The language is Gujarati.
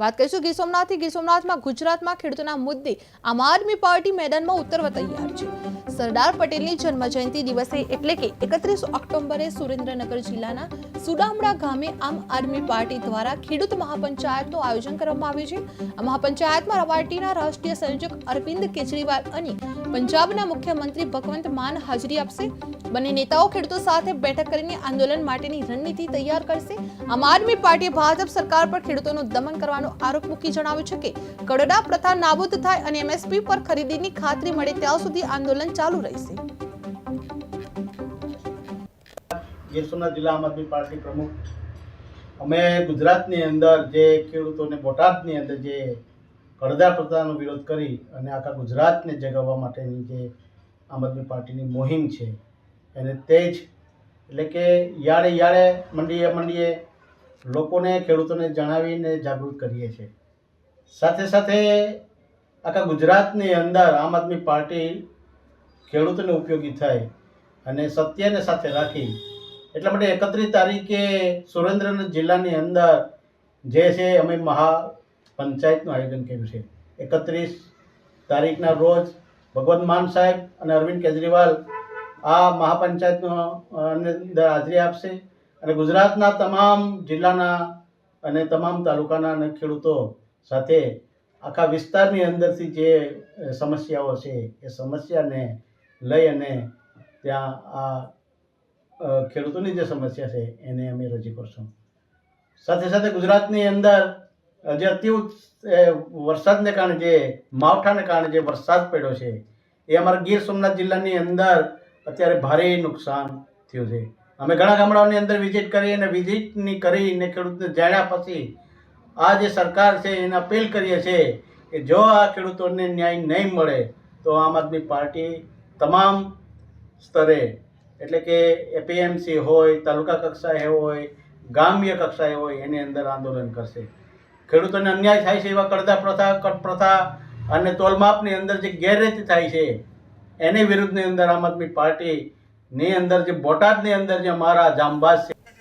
વાત કરીશું ગીર સોમનાથથી. ગીર સોમનાથમાં ગુજરાતમાં ખેડૂતોના મુદ્દે આમ આદમી પાર્ટી મેદાનમાં ઉતરવા તૈયાર છે. સરદાર પટેલની જન્મ જયંતિ દિવસે એટલે કે એકત્રીસ ઓક્ટોબરે સુરેન્દ્રનગર જિલ્લાના સુડામડા ગામે આમ આદમી પાર્ટી દ્વારા ખેડૂત મહાપંચાયતનું આયોજન કરવામાં આવ્યું છે. આ મહાપંચાયતમાં રવાટીના રાષ્ટ્રીય સંયોજક અરવિંદ કેજરીવાલ અને પંજાબના મુખ્યમંત્રી ભગવંત માન હાજરી આપશે. બંને નેતાઓ ખેડૂતો સાથે બેઠક કરીને આંદોલન માટેની રણનીતિ તૈયાર કરશે. આમ આદમી પાર્ટીએ ભાજપ સરકાર પર ખેડૂતોનું દમન કરવાનો આરોપ મૂકી જણાવ્યું છે કે કડડા પ્રથા નાબૂદ થાય અને એમએસપી પર ખરીદીની ખાતરી મળે ત્યાં સુધી આંદોલન ચાલુ રહેશે. ગીર જિલ્લા આમ આદમી પાર્ટી પ્રમુખ, અમે ગુજરાતની અંદર જે ખેડૂતોને બોટાદની અંદર જે કડદા પ્રથાનો વિરોધ કરી અને આખા ગુજરાતને જગાવવા માટેની જે આમ આદમી પાર્ટીની મુહિમ છે, એને જ એટલે કે યાળે યાળે મંડીએ મંડીએ લોકોને, ખેડૂતોને જણાવીને જાગૃત કરીએ છીએ. સાથે સાથે આખા ગુજરાતની અંદર આમ આદમી પાર્ટી ખેડૂતોને ઉપયોગી થાય અને સત્યને સાથે રાખી, એટલા માટે એકત્રીસ તારીખે સુરેન્દ્રનગર જિલ્લાની અંદર જે છે અમે મહા પંચાયતનું આયોજન કર્યું છે. એકત્રીસ તારીખના રોજ ભગવંત માન સાહેબ અને અરવિંદ કેજરીવાલ આ મહાપંચાયતનો અંદર હાજરી આપશે. અને ગુજરાતના તમામ જિલ્લાના અને તમામ તાલુકાના ખેડૂતો સાથે આખા વિસ્તારની અંદરથી જે સમસ્યાઓ છે એ સમસ્યાને લઈ અને ત્યાં આ ખેડૂતોની જે સમસ્યા છે એને અમે રજૂ કરશું. સાથે સાથે ગુજરાતની અંદર જે અતિ વરસાદને કારણે જે, માવઠાને કારણે જે વરસાદ પડ્યો છે, એ અમારા ગીર સોમનાથ જિલ્લાની અંદર અત્યારે ભારે નુકસાન થયું છે. અમે ઘણા ગામડાઓની અંદર વિઝિટ કરી અને વિઝિટની કરીને ખેડૂતને જાણ્યા પછી આ જે સરકાર છે એને અપીલ કરીએ છીએ કે જો આ ખેડૂતોને ન્યાય નહીં મળે તો આમ આદમી પાર્ટી તમામ સ્તરે, એટલે કે એપીએમસી હોય, તાલુકા કક્ષાએ હોય, ગામ્ય કક્ષાએ હોય, એની અંદર આંદોલન કરશે. ખેડૂતોને અન્યાય થાય છે એવા કડદા પ્રથા, કટ પ્રથા અને તોલમાપની અંદર જે ગેરરીતિ થાય છે, એની વિરુદ્ધની અંદર આમ આદમી પાર્ટીની અંદર જે બોટાદની અંદર જે અમારા જાંબાજ